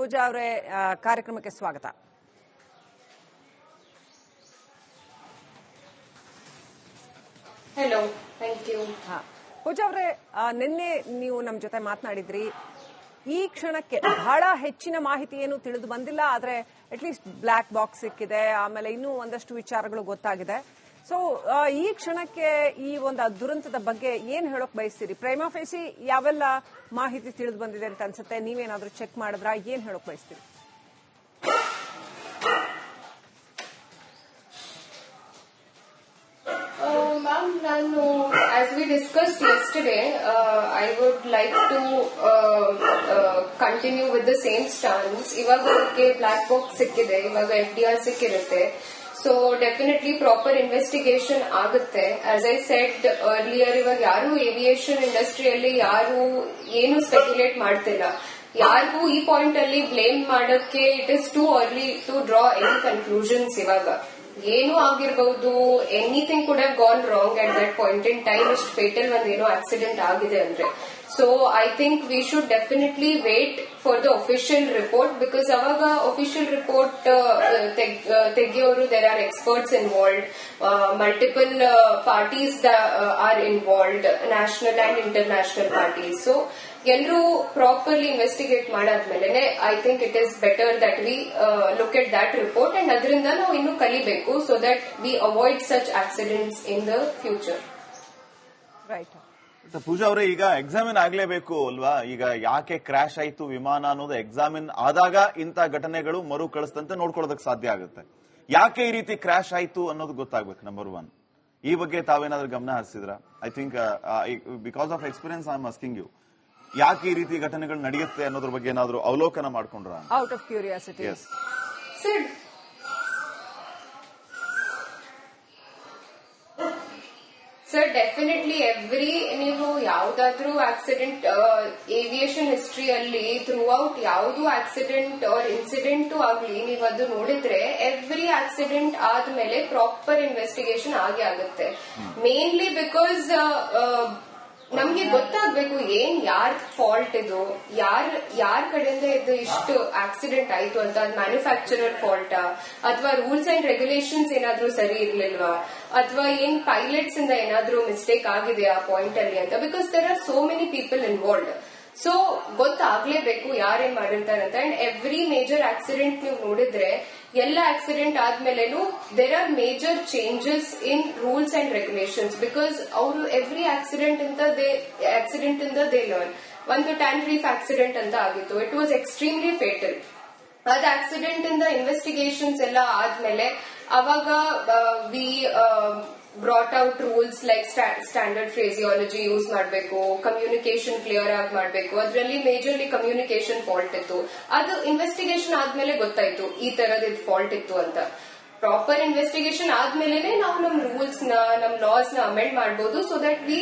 ಪೂಜಾ ಅವರೇ ಕಾರ್ಯಕ್ರಮಕ್ಕೆ ಸ್ವಾಗತ. ಹೆಲೋ ಥ್ಯಾಂಕ್ ಯು ಹಾ. ಪೂಜಾ ಅವರೇ ನಿನ್ನೆ ನೀವು ನಮ್ಮ ಜೊತೆ ಮಾತನಾಡಿದ್ರಿ. ಈ ಕ್ಷಣಕ್ಕೆ ಬಹಳ ಹೆಚ್ಚಿನ ಮಾಹಿತಿ ಏನು ತಿಳಿದು ಬಂದಿಲ್ಲ ಆದ್ರೆ ಅಟ್ಲೀಸ್ಟ್ ಬ್ಲ್ಯಾಕ್ ಬಾಕ್ಸ್ ಸಿಕ್ಕಿದೆ ಆಮೇಲೆ ಇನ್ನೂ ಒಂದಷ್ಟು ವಿಚಾರಗಳು ಗೊತ್ತಾಗಿದೆ. ಸೊ ಈ ಕ್ಷಣಕ್ಕೆ ಈ ಒಂದು ದುರಂತದ ಬಗ್ಗೆ ಏನ್ ಹೇಳೋಕ್ ಬಯಸ್ತೀರಿ? ಪ್ರೈಮಾ ಫೇಸಿ ಯಾವೆಲ್ಲ ಮಾಹಿತಿ ತಿಳಿದು ಬಂದಿದೆ ಅಂತ ಅನ್ಸುತ್ತೆ? ನೀವೇನಾದ್ರೂ ಚೆಕ್ ಮಾಡಿದ್ರ? ಏನ್ ಹೇಳೋಕ್ ಬಯಸ್ತೀರಿ? ಮ್ಯಾಮ್ ನಾನು as we discuss yesterday I would like to continue with the same stance ಇವಾಗ ಬ್ಲಾಕ್ ಬಾಕ್ಸ್ ಸಿಕ್ಕಿದೆ. ಇವಾಗ ಎಫ್ ಡಿ ಆರ್ ಸಿಕ್ಕಿರುತ್ತೆ. ಸೊ ಡೆಫಿನೆಟ್ಲಿ ಪ್ರಾಪರ್ ಇನ್ವೆಸ್ಟಿಗೇಷನ್ ಆಗುತ್ತೆ. ಆಸ್ ಐ ಸೆಟ್ ಅರ್ಲಿಯರ್ ಇವಾಗ ಯಾರು ಏವಿಯೇಷನ್ ಇಂಡಸ್ಟ್ರಿಯಲ್ಲಿ ಯಾರು ಏನು ಸ್ಪೆಕ್ಯುಲೇಟ್ ಮಾಡ್ತಿಲ್ಲ. ಯಾರಿಗೂ ಈ ಪಾಯಿಂಟ್ ಅಲ್ಲಿ ಬ್ಲೇಮ್ ಮಾಡೋಕ್ಕೆ it is too early to draw any conclusions ಇವಾಗ. ಏನು ಆಗಿರ್ಬಹುದು ಎನಿಥಿಂಗ್ ಕೂಡ gone wrong at that point in time ಇಷ್ಟು ಫೇಟಲ್ ಒಂದೇನೋ ಆಕ್ಸಿಡೆಂಟ್ ಆಗಿದೆ ಅಂದ್ರೆ. So I think we should definitely wait for the official report because ಅವಾಗ official report ತೆಗೆಯೋರು there are experts involved multiple parties are involved national and international parties so ಎಲ್ಲರೂ properly investigate ಮಾಡಾದ್ಮೇಲೆ I think it is better that we look at that report and ಅದರಿಂದ ನಾವು ಇನ್ನೂ ಕಲಿಬೇಕು so that we avoid such accidents in the future right ಮತ್ತೆ ಪೂಜಾ ಅವರೇ ಈಗ examine ಆಗ್ಲೇಬೇಕು ಅಲ್ವಾ? ಈಗ ಯಾಕೆ ಕ್ರಾಶ್ ಆಯ್ತು ವಿಮಾನ ಅನ್ನೋದು ಎಕ್ಸಾಮಿನ್ ಆದಾಗ ಇಂಥ ಘಟನೆಗಳು ಮರು ಕಳಿಸ್ತಂತೆ ನೋಡ್ಕೊಳ್ಳೋದಕ್ಕೆ ಸಾಧ್ಯ ಆಗುತ್ತೆ. ಯಾಕೆ ಈ ರೀತಿ ಕ್ರಾಶ್ ಆಯ್ತು ಅನ್ನೋದು ಗೊತ್ತಾಗ್ಬೇಕು ನಂಬರ್ ಒನ್ ಈ ಬಗ್ಗೆ ತಾವೇನಾದ್ರೂ ಗಮನ ಹರಿಸಿದ್ರ? I think because of experience I am asking you ಯಾಕೆ ಈ ರೀತಿ ಘಟನೆಗಳು ನಡೆಯುತ್ತೆ ಅನ್ನೋದ್ರ ಬಗ್ಗೆ ಏನಾದ್ರು ಅವಲೋಕನ ಮಾಡ್ಕೊಂಡ್ರ out of curiosity sir definitely every ನೀವು ಯಾವ್ದಾದ್ರೂ ಆಕ್ಸಿಡೆಂಟ್ ಏವಿಯೇಷನ್ ಹಿಸ್ಟ್ರಿಯಲ್ಲಿ ಥ್ರೂ ಔಟ್ ಯಾವ್ದು ಆಕ್ಸಿಡೆಂಟ್ ಆರ್ ಇನ್ಸಿಡೆಂಟ್ ಆಗ್ಲಿ ನೀವು ಅದು ನೋಡಿದ್ರೆ ಎವ್ರಿ ಆಕ್ಸಿಡೆಂಟ್ ಆದ್ಮೇಲೆ ಪ್ರಾಪರ್ ಇನ್ವೆಸ್ಟಿಗೇಷನ್ ಆಗೇ ಆಗುತ್ತೆ. ಮೇನ್ಲಿ ಬಿಕಾಸ್ ನಮ್ಗೆ ಗೊತ್ತಾಗ್ಬೇಕು ಏನ್ ಯಾರ್ ಫಾಲ್ಟ್ ಇದು, ಯಾರ್ ಯಾರ್ ಕಡೆಯಿಂದ ಇದು ಇಷ್ಟು ಆಕ್ಸಿಡೆಂಟ್ ಆಯ್ತು ಅಂತ ಮ್ಯಾನುಫ್ಯಾಕ್ಚರರ್ ಫಾಲ್ಟ್ ಅಥವಾ ರೂಲ್ಸ್ ಅಂಡ್ ರೆಗ್ಯುಲೇಷನ್ಸ್ ಏನಾದ್ರೂ ಸರಿ ಇರ್ಲಿಲ್ವಾ, ಅಥವಾ ಏನ್ ಪೈಲಟ್ಸ್ ಇಂದ ಏನಾದ್ರೂ ಮಿಸ್ಟೇಕ್ ಆಗಿದೆ ಆ ಪಾಯಿಂಟ್ ಅಲ್ಲಿ ಅಂತ because there are so many people involved so ಗೊತ್ತಾಗ್ಲೇಬೇಕು ಯಾರೇನ್ ಮಾಡಿರ್ತಾರೆ ಅಂತ ಅಂಡ್ ಎವ್ರಿ ಮೇಜರ್ ಆಕ್ಸಿಡೆಂಟ್ ನೀವು ನೋಡಿದ್ರೆ ಎಲ್ಲ accident ಆದ್ಮೇಲೆನು there are major changes in rules and regulations because ಅವರು ಎವ್ರಿ ಆಕ್ಸಿಡೆಂಟ್ ಇಂದ ಆಕ್ಸಿಡೆಂಟ್ ಇಂದ ದೇ ಲರ್ನ್ ಒಂದು ಟ್ಯಾನ್ ರೀಫ್ ಆಕ್ಸಿಡೆಂಟ್ ಅಂತ ಆಗಿತ್ತು. ಇಟ್ ವಾಸ್ ಎಕ್ಸ್ಟ್ರೀಮ್ಲಿ ಫೇಟಲ್ ಅದ್ ಆಕ್ಸಿಡೆಂಟ್ ಇಂದ ಇನ್ವೆಸ್ಟಿಗೇಷನ್ಸ್ ಎಲ್ಲ ಆದ್ಮೇಲೆ ಅವಾಗ we brought out rules like standard phraseology use ಮಾಡಬೇಕು ಕಮ್ಯುನಿಕೇಶನ್ ಕ್ಲಿಯರ್ ಆಗಿ ಮಾಡಬೇಕು ಅದರಲ್ಲಿ ಮೇಜರ್ಲಿ ಕಮ್ಯುನಿಕೇಶನ್ ಫಾಲ್ಟ್ ಇತ್ತು ಅದು ಇನ್ವೆಸ್ಟಿಗೇಷನ್ ಆದ್ಮೇಲೆ ಗೊತ್ತಾಯ್ತು ಈ ತರದ ಇದು ಫಾಲ್ಟ್ ಇತ್ತು ಅಂತ ಪ್ರಾಪರ್ ಇನ್ವೆಸ್ಟಿಗೇಷನ್ ಆದ್ಮೇಲೆ ನಾವು ನಮ್ ರೂಲ್ಸ್ನ ನಮ್ ಲಾಸ್ನ ಅಮೆಂಡ್ ಮಾಡಬಹುದು so that we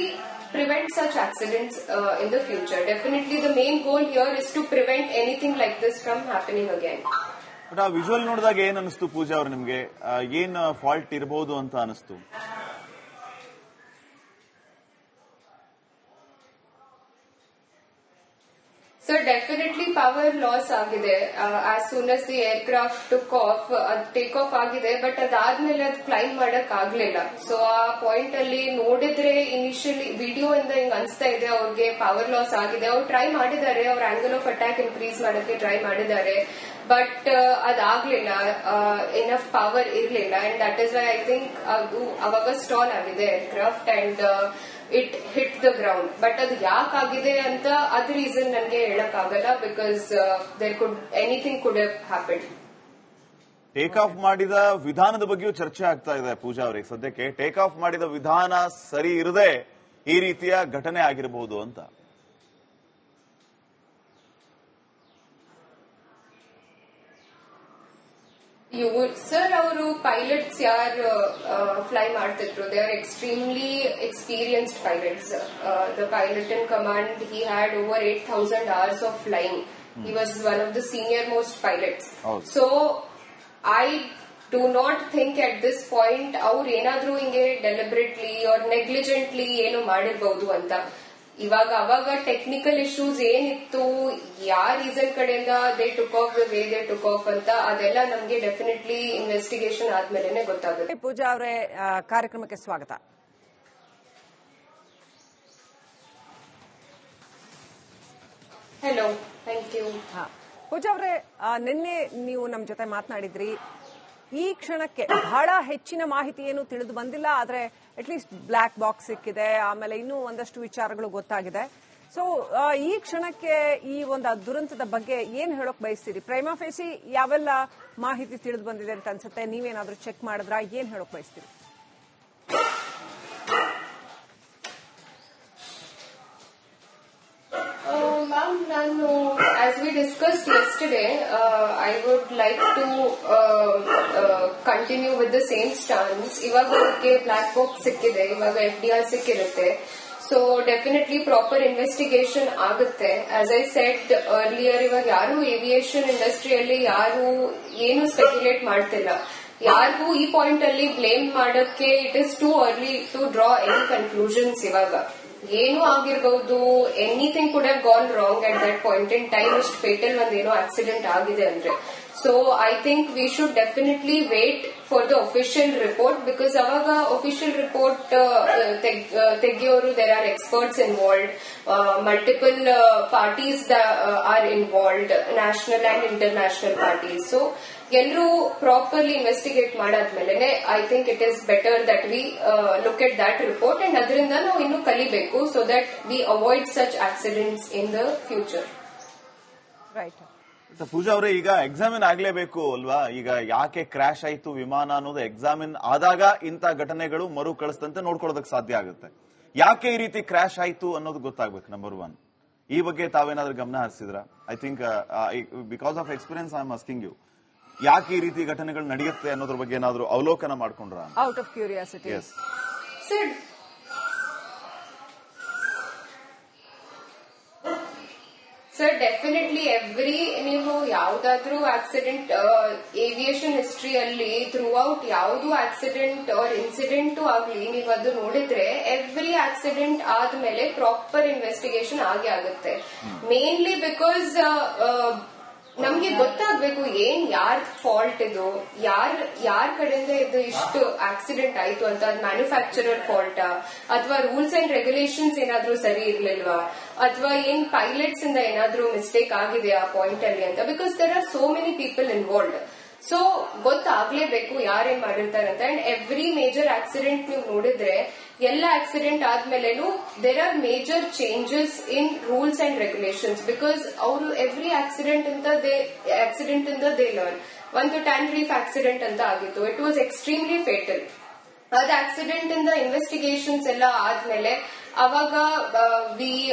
prevent such accidents in in the future. Definitely, the main goal is to prevent anything like this from happening again. But ಆ ವಿಜುವಲ್ ನೋಡಿದಾಗ ಏನ್ ಅನಿಸ್ತು ಪೂಜಾ ಅವ್ರು ನಿಮ್ಗೆ? ಏನ್ ಫಾಲ್ಟ್ ಇರಬಹುದು ಅಂತ ಅನಿಸ್ತು? ಸೊ ಡೆಫಿನೆಟ್ಲಿ ಪವರ್ ಲಾಸ್ ಆಗಿದೆ. As soon as the aircraft took ಅದು ಟೇಕ್ ಆಫ್ ಆಗಿದೆ ಬಟ್ ಅದಾದ್ಮೇಲೆ ಅದು ಕ್ಲೈಮ್ ಮಾಡಕ್ ಆಗ್ಲಿಲ್ಲ. ಸೊ ಆ ಪಾಯಿಂಟ್ ಅಲ್ಲಿ ನೋಡಿದ್ರೆ ಇನಿಷಿಯಲಿ ವಿಡಿಯೋ ಇಂದ ಹಿಂಗ್ ಅನ್ಸ್ತಾ ಇದೆ, ಅವ್ರಿಗೆ ಪವರ್ ಲಾಸ್ ಆಗಿದೆ. ಅವ್ರು ಟ್ರೈ ಮಾಡಿದ್ದಾರೆ, ಅವ್ರ ಆಂಗಲ್ ಆಫ್ ಅಟ್ಯಾಕ್ ಇನ್ಕ್ರೀಸ್ ಮಾಡಕ್ಕೆ ಟ್ರೈ ಮಾಡಿದ್ದಾರೆ. ಬಟ್ ಅದಾಗ್ಲಿಲ್ಲ ಇನಫ್ ಪವರ್ ಇರ್ಲಿಲ್ಲ. And that is why I think ಅದು ಅವಾಗ ಸ್ಟಾಲ್ ಆಗಿದೆ aircraft and it hit the ground but ಅದು ಯಾಕಾಗಿದೆ ಅಂತ ಅದ್ ರೀಸನ್ ನನಗೆ ಹೇಳಕ್ ಆಗಲ್ಲ because there could anything could happen take off ಮಾಡಿದ ವಿಧಾನದ ಬಗ್ಗೆಯೂ ಚರ್ಚೆ ಆಗ್ತಾ ಇದೆ ಪೂಜಾ ಅವರಿಗೆ ಸದ್ಯಕ್ಕೆ ಟೇಕ್ ಆಫ್ ಮಾಡಿದ ವಿಧಾನ ಸರಿ ಇರದೆ ಈ ರೀತಿಯ ಘಟನೆ ಆಗಿರಬಹುದು ಅಂತ. ಇವು ಸರ್ ಅವರು ಪೈಲಟ್ಸ್ ಯಾರು ಫ್ಲೈ ಮಾಡ್ತಿದ್ರು? They are extremely experienced pilots the pilot in command he had over eight thousand hours of flying he was one of the senior most pilots. So I do not think at this point ಅವ್ರು ಏನಾದ್ರೂ ಹಿಂಗೆ deliberately R ನೆಗ್ಲಿಜೆಂಟ್ಲಿ ಏನು ಮಾಡಿರ್ಬಹುದು ಅಂತ. ಇವಾಗ ಅವಾಗ technical issues ಏನಿತ್ತು ಯಾವ reason ಕಡೆಯಿಂದ they took off the way they took off ಅಂತ ಅದೆಲ್ಲ ನಮ್ಗೆ ಡೆಫಿನೆಟ್ಲಿ ಇನ್ವೆಸ್ಟಿಗೇಷನ್ ಆದ್ಮೇಲೆ ಗೊತ್ತಾಗುತ್ತೆ. ಪೂಜಾ ಅವರೇ ಕಾರ್ಯಕ್ರಮಕ್ಕೆ ಸ್ವಾಗತ. ಹಲೋ ಥ್ಯಾಂಕ್ ಯು ಹಾ. ಪೂಜಾ ಅವರೇ ನಿನ್ನೆ ನೀವು ನಮ್ಮ ಜೊತೆ ಮಾತನಾಡಿದ್ರಿ. ಈ ಕ್ಷಣಕ್ಕೆ ಬಹಳ ಹೆಚ್ಚಿನ ಮಾಹಿತಿ ಏನು ತಿಳಿದು ಬಂದಿಲ್ಲ, ಆದ್ರೆ ಅಟ್ಲೀಸ್ಟ್ ಬ್ಲ್ಯಾಕ್ ಬಾಕ್ಸ್ ಸಿಕ್ಕಿದೆ, ಆಮೇಲೆ ಇನ್ನೂ ಒಂದಷ್ಟು ವಿಚಾರಗಳು ಗೊತ್ತಾಗಿದೆ. ಸೊ ಈ ಕ್ಷಣಕ್ಕೆ ಈ ಒಂದು ದುರಂತದ ಬಗ್ಗೆ ಏನ್ ಹೇಳೋಕ್ ಬಯಸ್ತೀರಿ? ಪ್ರೈಮಾ ಫೇಸಿ, ಯಾವೆಲ್ಲ ಮಾಹಿತಿ ತಿಳಿದು ಬಂದಿದೆ ಅಂತ ಅನ್ಸುತ್ತೆ? ನೀವೇನಾದ್ರೂ ಚೆಕ್ ಮಾಡಿದ್ರ? ಏನ್ ಹೇಳೋಕ್ ಬಯಸ್ತೀರಿ? ನಾನು as we discussed yesterday I would like to continue with the same stance ಇವಾಗ ಅವ್ರಿಗೆ ಬ್ಲಾಕ್ ಬಾಕ್ಸ್ ಸಿಕ್ಕಿದೆ, ಇವಾಗ ಎಫ್ ಡಿ ಸಿಕ್ಕಿರುತ್ತೆ. ಸೊ ಡೆಫಿನೆಟ್ಲಿ ಪ್ರಾಪರ್ ಇನ್ವೆಸ್ಟಿಗೇಷನ್ ಆಗುತ್ತೆ. ಆಸ್ ಐ ಸೆಟ್ ಅರ್ಲಿಯರ್ ಇವಾಗ ಯಾರು ಏವಿಯೇಷನ್ ಇಂಡಸ್ಟ್ರಿಯಲ್ಲಿ ಯಾರು ಏನು ಸ್ಪೆಕ್ಯುಲೇಟ್ ಮಾಡ್ತಿಲ್ಲ. ಯಾರಿಗೂ ಈ ಪಾಯಿಂಟ್ ಅಲ್ಲಿ ಬ್ಲೇಮ್ ಮಾಡೋಕ್ಕೆ it is too early to draw any conclusions ಇವಾಗ. ಏನು ಆಗಿರ್ಬಹುದು anything could have gone wrong at that point in time ಇಷ್ಟು ಫೇಟಲ್ ಒಂದೇನೋ ಆಕ್ಸಿಡೆಂಟ್ ಆಗಿದೆ ಅಂದ್ರೆ. So I think we should definitely wait for the official report because ಅವಾಗ official report ತೆಗಿಯೋರು there are experts involved multiple parties are involved national and international parties so ಎಲ್ಲರೂ properly investigate ಮಾಡಾದ್ಮೇಲೆ I think it is better that we look at that report and ಅದರಿಂದ ನಾವು ಇನ್ನು ಕಲಿಬೇಕು so that we avoid such accidents in the future right Pooja ಅವರೇ ಈಗ examine ಆಗ್ಲೇಬೇಕು ಅಲ್ವಾ? ಈಗ ಯಾಕೆ ಕ್ರಾಶ್ ಆಯ್ತು ವಿಮಾನ ಅನ್ನೋದು ಎಕ್ಸಾಮಿನ್ ಆದಾಗ ಇಂತ ಘಟನೆಗಳು ಮರು ಕಳಿಸ್ತಂತೆ ನೋಡ್ಕೊಳ್ಳೋದಕ್ಕೆ ಸಾಧ್ಯ ಆಗುತ್ತೆ. ಯಾಕೆ ಈ ರೀತಿ ಕ್ರಾಶ್ ಆಯ್ತು ಅನ್ನೋದು ಗೊತ್ತಾಗ್ಬೇಕು ನಂಬರ್ ಒನ್ ಈ ಬಗ್ಗೆ ತಾವೇನಾದ್ರೂ ಗಮನ ಹರಿಸಿದ್ರ? I think because of experience I am asking you ಯಾಕೆ ಈ ರೀತಿ ಘಟನೆಗಳು ನಡೆಯುತ್ತೆ ಅನ್ನೋದ್ರ ಬಗ್ಗೆ ಏನಾದ್ರು ಅವಲೋಕನ ಮಾಡ್ಕೊಂಡ್ರ? Out of curiosity sir definitely every ನೀವು ಯಾವ್ದಾದ್ರೂ ಆಕ್ಸಿಡೆಂಟ್ ಏವಿಯೇಷನ್ ಹಿಸ್ಟ್ರಿಯಲ್ಲಿ ಥ್ರೂ ಔಟ್ ಯಾವ್ದು ಆಕ್ಸಿಡೆಂಟ್ ಆರ್ ಇನ್ಸಿಡೆಂಟ್ ಆಗ್ಲಿ ನೀವು ಅದು ನೋಡಿದ್ರೆ ಎವ್ರಿ ಆಕ್ಸಿಡೆಂಟ್ ಆದ್ಮೇಲೆ ಪ್ರಾಪರ್ ಇನ್ವೆಸ್ಟಿಗೇಷನ್ ಆಗೇ ಆಗುತ್ತೆ. ಮೇನ್ಲಿ ಬಿಕಾಸ್ ನಮ್ಗೆ ಗೊತ್ತಾಗ್ಬೇಕು ಏನ್ ಯಾರ್ ಫಾಲ್ಟ್ ಇದು, ಯಾರ್ ಯಾರ್ ಕಡೆಯಿಂದ ಇದು ಇಷ್ಟು ಆಕ್ಸಿಡೆಂಟ್ ಆಯ್ತು ಅಂತ, ಅದ್ ಮ್ಯಾನುಫ್ಯಾಕ್ಚರರ್ ಫಾಲ್ಟಾ ಅಥವಾ ರೂಲ್ಸ್ ಅಂಡ್ ರೆಗ್ಯುಲೇಷನ್ಸ್ ಏನಾದ್ರೂ ಸರಿ ಇರ್ಲಿಲ್ವಾ, ಅಥವಾ ಏನ್ ಪೈಲಟ್ಸ್ ಇಂದ ಏನಾದ್ರೂ ಮಿಸ್ಟೇಕ್ ಆಗಿದೆ ಆ ಪಾಯಿಂಟ್ ಅಲ್ಲಿ ಅಂತ because there are so many people involved so ಗೊತ್ತಾಗ್ಲೇಬೇಕು ಯಾರೇನ್ ಮಾಡಿರ್ತಾರೆ ಅಂತ ಅಂಡ್ ಎವ್ರಿ ಮೇಜರ್ ಆಕ್ಸಿಡೆಂಟ್ ನೀವು ನೋಡಿದ್ರೆ ಎಲ್ಲ accident ಆದ್ಮೇಲೆನು there are major changes in rules and regulations because ಅವರು ಎವ್ರಿ ಆಕ್ಸಿಡೆಂಟ್ ಅಂತ ದೇ ಆಕ್ಸಿಡೆಂಟ್ ಇಂದ ದೇ ಲರ್ನ್ ಒಂದು ಟ್ಯಾನ್ ರೀಫ್ ಆಕ್ಸಿಡೆಂಟ್ ಅಂತ ಆಗಿತ್ತು. ಇಟ್ ವಾಸ್ ಎಕ್ಸ್ಟ್ರೀಮ್ಲಿ ಫೇಟಲ್ ಅದ್ ಆಕ್ಸಿಡೆಂಟ್ ಇಂದ ಇನ್ವೆಸ್ಟಿಗೇಷನ್ಸ್ ಎಲ್ಲ ಆದ್ಮೇಲೆ ಅವಾಗ we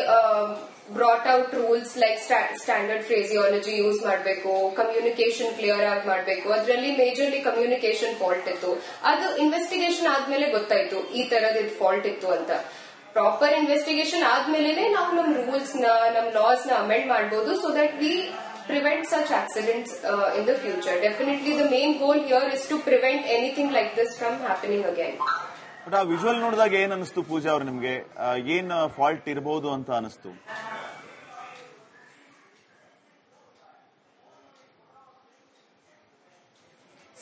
brought out rules like standard phraseology use ಮಾಡಬೇಕು ಕಮ್ಯುನಿಕೇಶನ್ ಕ್ಲಿಯರ್ ಆಗಿ ಮಾಡಬೇಕು. ಅದರಲ್ಲಿ ಮೇಜರ್ಲಿ ಕಮ್ಯುನಿಕೇಶನ್ ಫಾಲ್ಟ್ ಇತ್ತು. ಅದು ಇನ್ವೆಸ್ಟಿಗೇಷನ್ ಆದ್ಮೇಲೆ ಗೊತ್ತಾಯ್ತು ಈ ತರದ್ ಇದು ಫಾಲ್ಟ್ ಇತ್ತು ಅಂತ. ಪ್ರಾಪರ್ ಇನ್ವೆಸ್ಟಿಗೇಷನ್ ಆದ್ಮೇಲೆ ನಾವು ನಮ್ ರೂಲ್ಸ್ನ ನಮ್ ಲಾಸ್ನ ಅಮೆಂಡ್ ಮಾಡಬಹುದು so that we prevent such accidents in the future. Definitely, the main goal here is to prevent anything like this from happening again. But ಆ ವಿಜುವಲ್ ನೋಡಿದಾಗ ಏನ್ ಅನಿಸ್ತು ಪೂಜಾ ಅವ್ರು ನಿಮ್ಗೆ? ಏನ್ ಫಾಲ್ಟ್ ಇರಬಹುದು ಅಂತ ಅನಿಸ್ತು?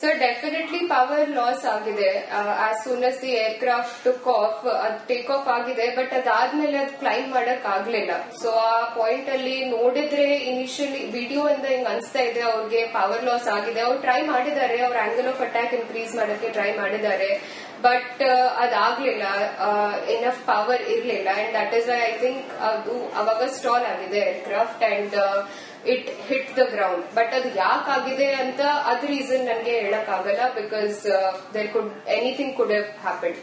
So ಡೆಫಿನೆಟ್ಲಿ ಪವರ್ ಲಾಸ್ ಆಗಿದೆ. As soon as the aircraft took off ಅದು ಟೇಕ್ ಆಫ್ ಆಗಿದೆ ಬಟ್ ಅದಾದ್ಮೇಲೆ ಅದು ಕ್ಲೈಮ್ ಮಾಡಕ್ ಆಗ್ಲಿಲ್ಲ. ಸೊ ಆ ಪಾಯಿಂಟ್ ಅಲ್ಲಿ ನೋಡಿದ್ರೆ ಇನಿಷಿಯಲಿ ವಿಡಿಯೋ ಇಂದ ಹಿಂಗ್ ಅನ್ಸ್ತಾ ಇದೆ, ಅವ್ರಿಗೆ ಪವರ್ ಲಾಸ್ ಆಗಿದೆ. ಅವ್ರು ಟ್ರೈ ಮಾಡಿದ್ದಾರೆ, ಅವ್ರ ಆಂಗಲ್ ಆಫ್ ಅಟ್ಯಾಕ್ ಇನ್ಕ್ರೀಸ್ ಮಾಡಕ್ಕೆ ಟ್ರೈ ಮಾಡಿದ್ದಾರೆ. ಬಟ್ ಅದಾಗ್ಲಿಲ್ಲ ಇನಫ್ ಪವರ್ ಇರಲಿಲ್ಲ. And that is I think ಅದು ಅವಾಗ ಸ್ಟಾಲ್ ಆಗಿದೆ aircraft and it hit the ground but ಅದು ಯಾಕಾಗಿದೆ ಅಂತ ಅದ್ ರೀಸನ್ ನನಗೆ ಹೇಳಕ್ ಆಗಲ್ಲ because there could anything could happen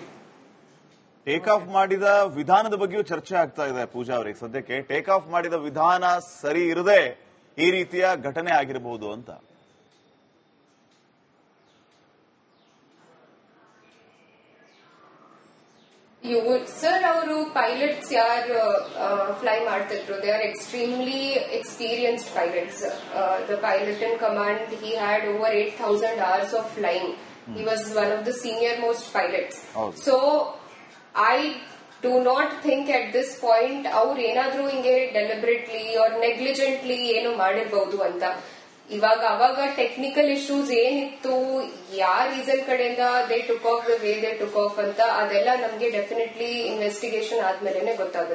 take off ಮಾಡಿದ ವಿಧಾನದ ಬಗ್ಗೆಯೂ ಚರ್ಚೆ ಆಗ್ತಾ ಇದೆ ಪೂಜಾ ಅವರಿಗೆ ಸದ್ಯಕ್ಕೆ. ಟೇಕ್ ಆಫ್ ಮಾಡಿದ ವಿಧಾನ ಸರಿ ಇರದೆ ಈ ರೀತಿಯ ಘಟನೆ ಆಗಿರಬಹುದು ಅಂತ. ಇವು ಸರ್ ಅವರು ಪೈಲಟ್ಸ್ ಯಾರು ಫ್ಲೈ ಮಾಡ್ತಿದ್ರು they are extremely experienced pilots the pilot in command he had over eight thousand hours of flying he was one of the senior most pilots ಹೌದು. So I do not think at this point ಅವ್ರು ಏನಾದ್ರೂ ಹಿಂಗೆ deliberately R ನೆಗ್ಲಿಜೆಂಟ್ಲಿ ಏನು ಮಾಡಿರ್ಬಹುದು ಅಂತ ಇವಾಗ ಅವಾಗ technical issues ಏನಿತ್ತು ಯಾರ ರೀಸನ್ ಕಡೆಯಿಂದ they took off the way they took off ಅಂತ ಅದೆಲ್ಲ ನಮ್ಗೆ ಡೆಫಿನೆಟ್ಲಿ ಇನ್ವೆಸ್ಟಿಗೇಷನ್ ಆದ್ಮೇಲೆ ಗೊತ್ತಾಗುತ್ತೆ.